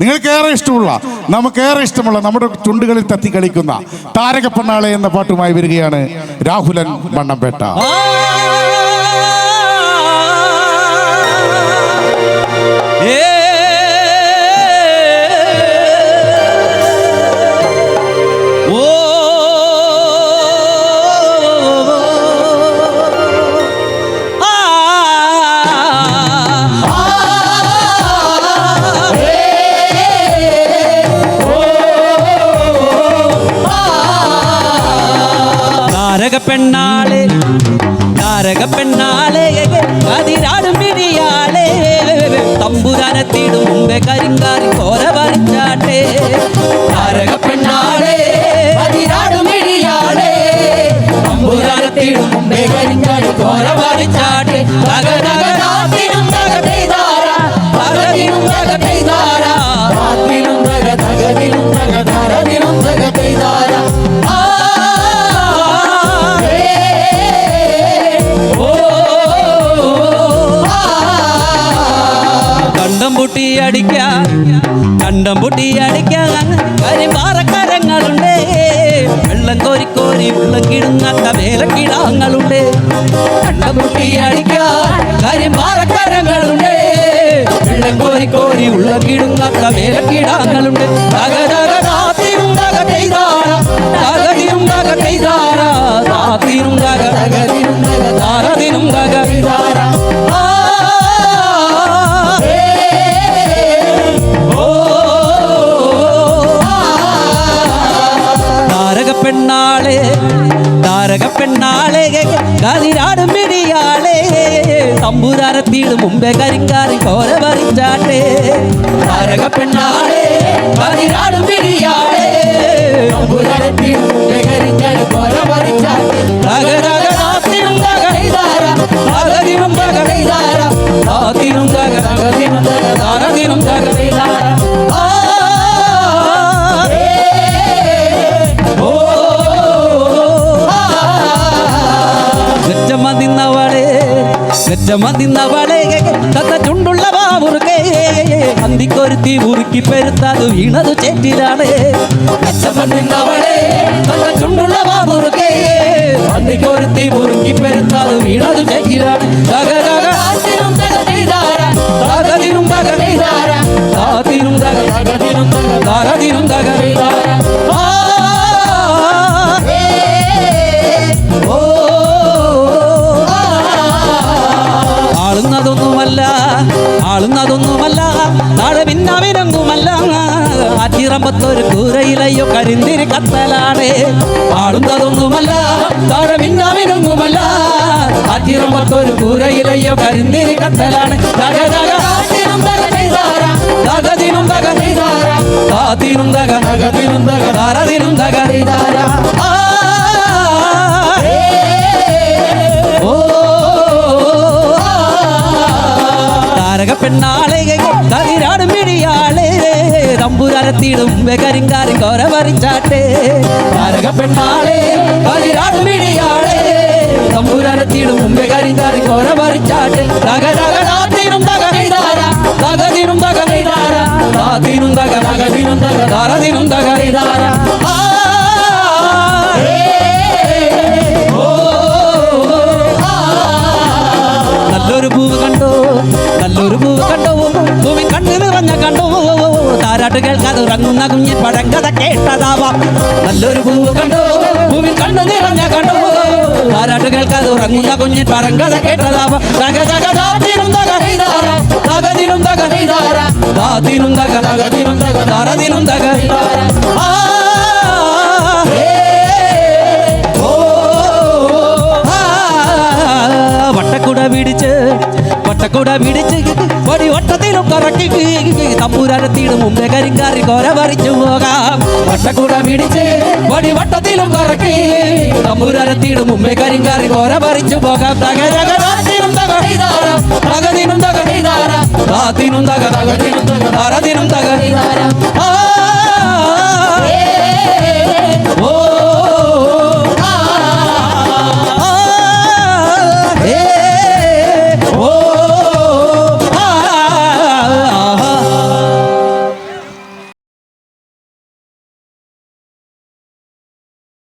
നിങ്ങൾക്കേറെ ഇഷ്ടമുള്ള നമുക്കേറെ ഇഷ്ടമുള്ള നമ്മുടെ ചുണ്ടുകളിൽ തത്തി കളിക്കുന്ന താരകപ്പെണ്ണാളെ എന്ന പാട്ടുമായി വരികയാണ് രാഹുലൻ മണ്ണമ്പേട്ട. താരക പെണ്ണാളെ താരക പെണ്ണാളെ അതിരാടും പിടിയാളെ തമ്പുരാനത്തിടും മുമ്പേ കരിങ്കാറി കോര വരച്ചാട്ടെ താരക പെണ്ണാളെ അതിരാടും പിടിയാളെ തമ്പുരാനത്തിടും മുമ്പേ കരിങ്കാറി കോര വരച്ചാട്ടെ തക കണ്ടം പൊട്ടി അടിക്കാൻ കണ്ടം പൊട്ടി അടിക്കാൻ കരിമ്പാറക്കരങ്ങളുണ്ട് വെള്ളം കോരി കോരി വെള്ളം കിടുങ്ങാത്ത വേലക്കിടാങ്ങളുണ്ട്. കണ്ടം പൊട്ടി അടിക്കാൻ കരിമ്പാറക്കരങ്ങളുണ്ട് വെള്ളം കോരി കോരി കിടുങ്ങാത്ത വേലക്കിടാങ്ങളുണ്ട്. തക തക താത്തിനും തമ്പുരാനത്തിട് മുമ്പേ കരിങ്കാരി കോര പറിച്ചാട്ടെ താരക പെണ്ണാളെ പതിനാടും പിടിയാളെ തമ്പുരാനത്തിൽ കരിഞ്ഞാൽ കൊല പറിച്ചാട്ടെ തക തക താത്തിനും തക പെയ്താര തകതിനും തക പെയ്താര താത്തിനും തക തകതിനും തക താരതിനും തക ചുണ്ടുള്ള ബാവുറുകെ അന്തിക്കൊരുത്തി ഉറുക്കി വീണതു ചേറ്റിലാണ്. അച്ചപ്പന്നിന്നവളെ ആറ്റിറമ്പത്തൊരു കൂരയിലയോ കരിന്തിരി കത്തലാണ്. പാടുന്നതൊന്നുമല്ല നാളെ അതിറമ്പത്തൊരു ആറ്റിറമ്പത്തൊരു കൂരയിലയോ കരിന്തിരി കത്തലാണ്. തക തക താത്തിനും തക പെയ്താര തകതിനും തക പെയ്താര താത്തിനും തമ്പുരാനത്തിടും കരിങ്കാരി കോര പറിച്ചാട്ടെ താരക പെണ്ണാളെ കതിരാടും പിടിയാളെ തമ്പുരാനത്തിടും മുമ്പേ കരിങ്കാരി കോര പറിച്ചാട്ടെ തക തക താത്തിനും തക പെയ്താര തകതിനും തക പെയ്താര താത്തിനും തക തകതിനും തക താരാട്ട് കേൾക്കാതെ ഉറങ്ങുന്ന കുഞ്ഞിൻ പഴങ്കഥ കേട്ടതാവാം നല്ലൊരു പൂവ് കണ്ടോ ഭൂമി കണ്ണു നിറഞ്ഞ കണ്ടോ താരാട്ട് കേൾക്കാതെ ഉറങ്ങുന്ന കുഞ്ഞിൻ പഴങ്കഥ കേട്ടതാവാം തക പിടിച്ച് പൊടി വട്ടത്തിലും കറക്കി തമ്പുരാനത്തിനും മുമ്പേ കരിങ്കാറി കോര പറിച്ചു പോകാം. വട്ടക്കൂട പിടിച്ച് പൊടി വട്ടത്തിലും കറക്കി തമ്പുരാനത്തിനും മുമ്പേ കരിങ്കാറി കോര പറിച്ചു പോകാം. തകരകരാത്തിനും തക പെയ്താര തകതിനും തക പെയ്താര താത്തിനും തക തകതിനും തക തറതിനും തക